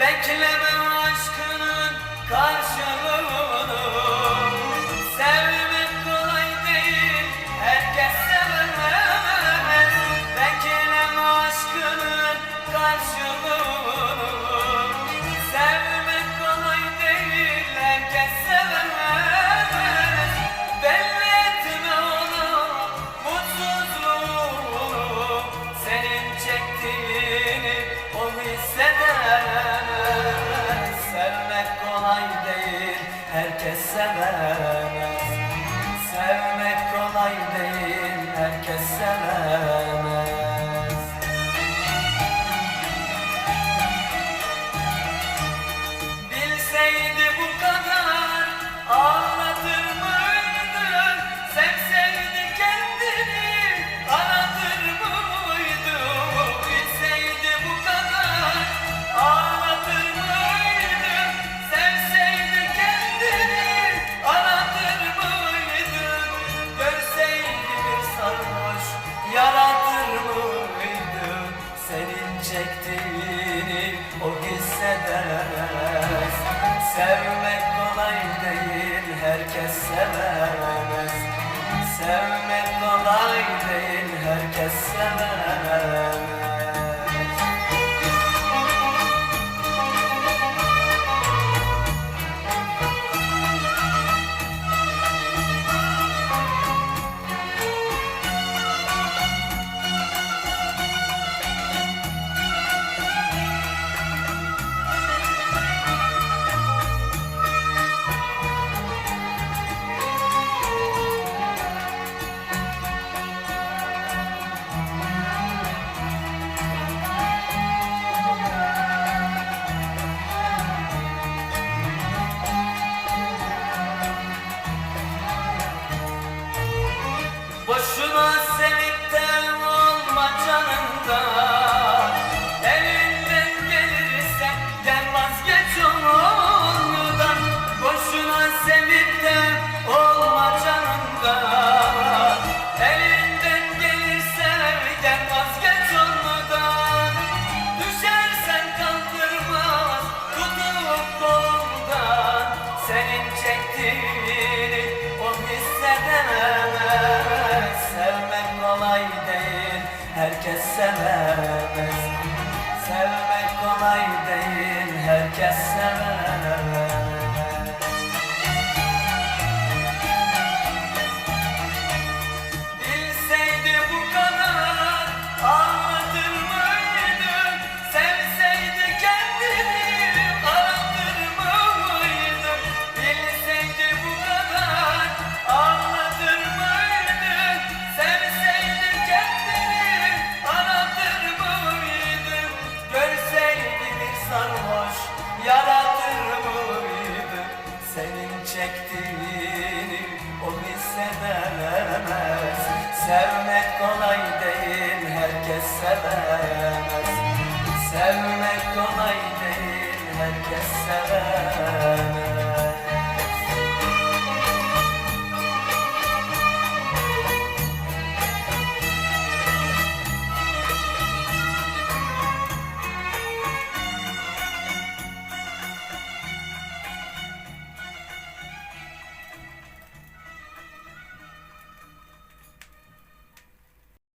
Bekleme aşkının karşılığı. seven. Sevmek kolay değil herkes sevemez Sevmek 어쩌는가? sevemez. Sevmek kolay değil herkes sevemez ملك السبب